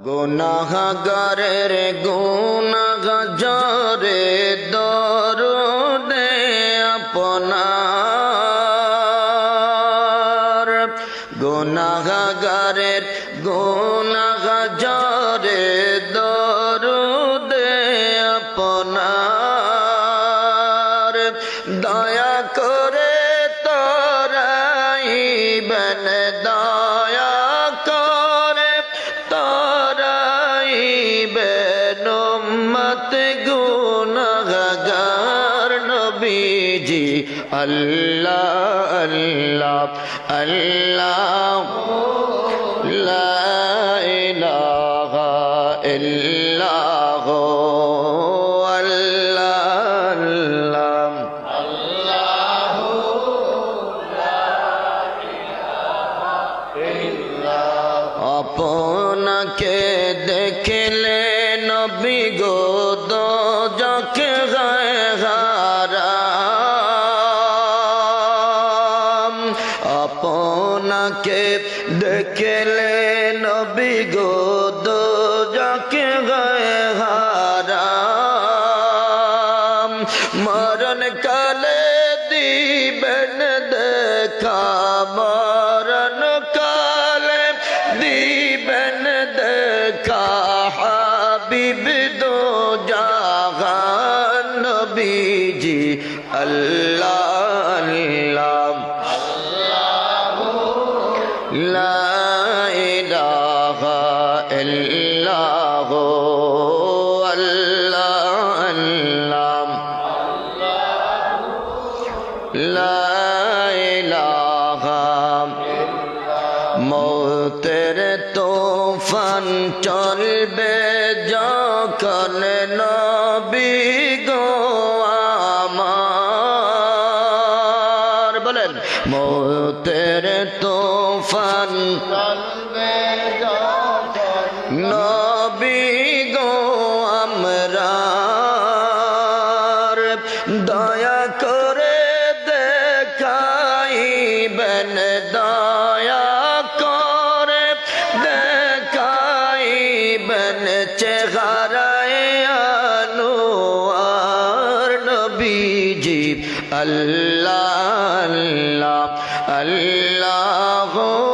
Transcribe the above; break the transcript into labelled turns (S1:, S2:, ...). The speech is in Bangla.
S1: গুনাহগারের গুনাহগারে দরুদে আপনার। গুনাহগারের গুনাহগারে দরুদে আপনার। দয়া করে তোরাইবেন দয়া মত গুনাহগার নবীজি। আল্লাহ আল্লাহ আল্লাহ। লা ইলাহা ইল্লাহ। আল্লাহ আল্লাহ। আপনাকে দেখলে নবী গো দোজকে গায়ে হারাম আপনাকে দেখলে নবী গো দোজকে গায়ে হারাম মরণ কালে দিবেন দেখা হাবিব দো জাহান নবীজি আল্লাহ আল্লাহ লা ইলাহা ইল্লাহ আল্লাহ আল্লাহ লা ইলাহা মৌতের তোফান চলবে যখন নবী গো আমার। বলেন মৌতের তোফান চলবে নবী গো আমরার। দয়া করে দেখাইবেন দয়া দেখাইবেন চেহারায় আনোয়ার নবীজি আল্লাহ আল্লাহ আল্লাহ লা